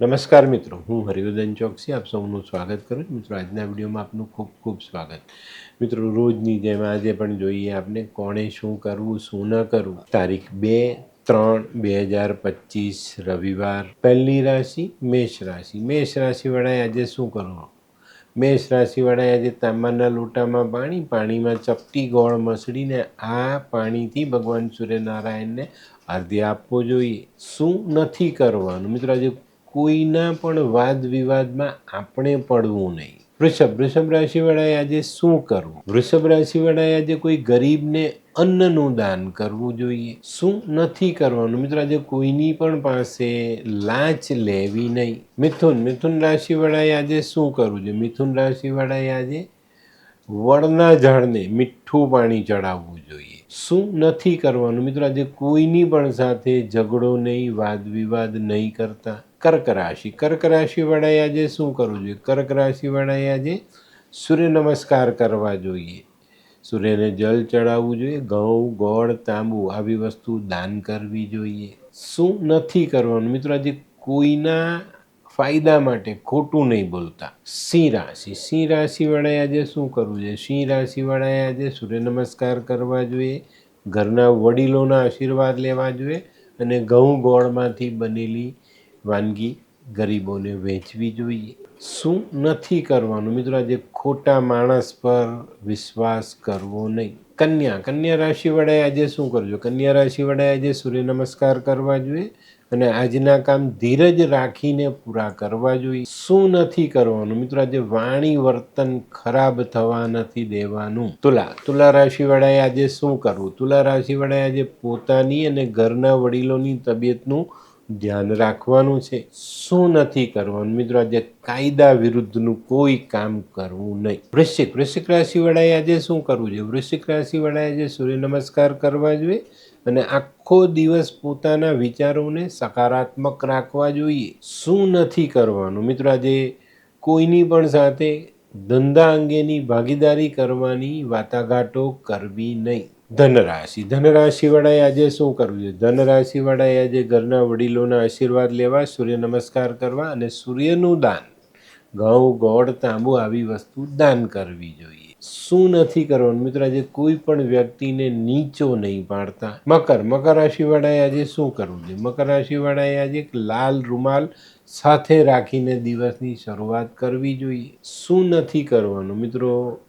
નમસ્કાર મિત્રો, હું હરિવર્ધન ચોકસી, આપ સૌનું સ્વાગત કરું છું. મિત્રો, આજના વિડીયોમાં આપનું ખૂબ ખૂબ સ્વાગત. મિત્રો, રોજની જેમ આજે પણ જોઈએ આપણે કોણે શું કરવું, શું ન કરવું. તારીખ બે ત્રણ બે હજાર પચીસ, રવિવાર. પહેલી રાશિ, મેષ રાશિ. મેષ રાશિવાળાએ આજે શું કરવું? મેષ રાશિવાળાએ આજે તાંબાના લોટામાં પાણી, પાણીમાં ચપટી ગોળ મસળીને આ પાણીથી ભગવાન સૂર્યનારાયણને અર્ધ્ય આપવો જોઈએ. શું નથી કરવાનું? મિત્રો, આજે કોઈના પણ વાદ વિવાદમાં આપણે પડવું નહીં. વૃષભ વૃષભ રાશિવાળાએ આજે શું કરવું? વૃષભ રાશિવાળાએ આજે કોઈ ગરીબને અન્નનું દાન કરવું જોઈએ. શું નથી કરવાનું? મિત્રો, આજે કોઈની પણ પાસે લાંચ લેવી નહીં. મિથુન મિથુન રાશિવાળાએ આજે શું કરવું જોઈએ? મિથુન રાશિવાળાએ આજે વડના ઝાડને મીઠું પાણી ચડાવવું જોઈએ. શું નથી કરવાનું? મિત્રો, આજે કોઈની પણ સાથે ઝઘડો નહીં વાદ વિવાદ નહીં કરતા. કર્ક રાશિ. કર્ક રાશિવાળાએ આજે શું કરવું જોઈએ? કર્ક રાશિવાળાએ આજે સૂર્ય નમસ્કાર કરવા જોઈએ. સૂર્યને જલ ચડાવવું જોઈએ. ઘઉં, ગોળ, તાંબુ આવી વસ્તુ દાન કરવી જોઈએ. શું નથી કરવાનું? મિત્રો, આજે કોઈના ફાયદા માટે ખોટું નહીં બોલતા. સિંહ રાશિ. સિંહ રાશિવાળાએ આજે શું કરવું જોઈએ? સિંહ રાશિવાળાએ આજે સૂર્ય નમસ્કાર કરવા જોઈએ. ઘરના વડીલોના આશીર્વાદ લેવા જોઈએ અને ઘઉં ગોળમાંથી બનેલી વાનગી ગરીબોને વહેંચવી જોઈએ. શું નથી કરવાનું? મિત્રો, આજે ખોટા માણસ પર વિશ્વાસ કરવો નહીં. કન્યા કન્યા રાશિવાળાએ આજે શું કરજો? કન્યા રાશિવાળાએ આજે સૂર્ય નમસ્કાર કરવા જોઈએ અને આજના કામ ધીરજ રાખીને પૂરા કરવા જોઈએ. શું નથી કરવાનું? મિત્રો, આજે વાણી વર્તન ખરાબ થવા નથી દેવાનું. તુલા તુલા રાશિવાળાએ આજે શું કરવું? તુલા રાશિવાળાએ આજે પોતાની અને ઘરના વડીલોની તબિયતનું ધ્યાન રાખવાનું છે. શું નથી કરવાનું? મિત્રો, આજે કાયદા વિરુદ્ધનું કોઈ કામ કરવું નહીં. વૃશ્ચિક વૃશ્ચિક રાશિવાળાએ આજે શું કરવું જોઈએ? વૃશ્ચિક રાશિવાળાએ આજે સૂર્ય નમસ્કાર કરવા જોઈએ અને આખો દિવસ પોતાના વિચારોને સકારાત્મક રાખવા જોઈએ. શું નથી કરવાનું? મિત્રો, આજે કોઈની પણ સાથે ધંધા અંગેની ભાગીદારી કરવાની વાટાઘાટો કરવી નહીં. ધનરાશિ. ધનરાશિવાળાએ આજે શું કરવું જોઈએ? ધનરાશિવાળાએ આજે ઘરના વડીલોના આશીર્વાદ લેવા, સૂર્ય નમસ્કાર કરવા અને સૂર્યનું દાન. ઘઉં, ગોળ, તાંબુ આવી વસ્તુ દાન કરવી જોઈએ. શું નથી કરવાનું? મિત્રો, આજે કોઈ પણ વ્યક્તિને નીચો નહીં પાડતા. મકર. મકર રાશિવાળાએ આજે શું કરવું જોઈએ? મકર રાશિવાળાએ આજે એક લાલ રૂમાલ સાથે રાખીને દિવસની શરૂઆત કરવી જોઈએ. શું નથી કરવાનું? મિત્રો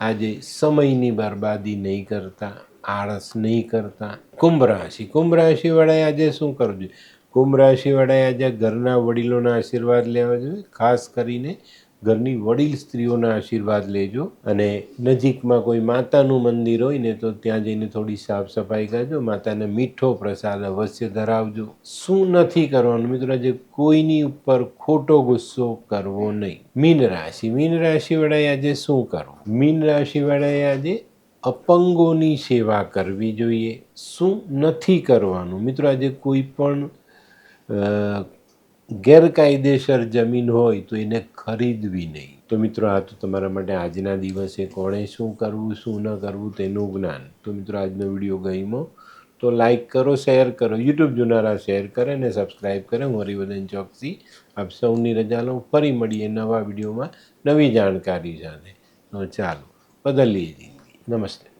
આજે સમયની બરબાદી નહીં કરતા, આળસ નહીં કરતા. કુંભ રાશિ, કુંભ રાશિવાળાએ આજે શું કરવું જોઈએ? કુંભ રાશિવાળાએ આજે ઘરના વડીલોના આશીર્વાદ લેવા જોઈએ, ખાસ કરીને ઘરની વડીલ સ્ત્રીઓના આશીર્વાદ લેજો અને નજીકમાં કોઈ માતાનું મંદિર હોય ને તો ત્યાં જઈને થોડી સાફ સફાઈ કરજો, માતાને મીઠો પ્રસાદ અવશ્ય ધરાવજો. શું નથી કરવાનું? મિત્રો, આજે કોઈની ઉપર ખોટો ગુસ્સો કરવો નહીં. મીન રાશિ. મીન રાશિવાળાએ આજે શું કરવું? મીન રાશિવાળાએ આજે અપંગોની સેવા કરવી જોઈએ. શું નથી કરવાનું? મિત્રો, આજે કોઈ પણ ગેરકાયદેસર જમીન હોય તો એને ખરીદવી નહીં. તો મિત્રો, આ તો તમારા માટે આજના દિવસે કોણે શું કરવું, શું ન કરવું તેનું જ્ઞાન. તો મિત્રો, આજનો વીડિયો ગમ્યો તો લાઈક કરો, શેર કરો. યુટ્યુબ જોનારા શેર કરે અને સબસ્ક્રાઈબ કરે. હું હરિવર્ધન ચોકસી આપ સૌની રજા લઉં. ફરી મળીએ નવા વિડીયોમાં નવી જાણકારી સાથે. તો ચાલો, બદલીએ જિંદગી. નમસ્તે.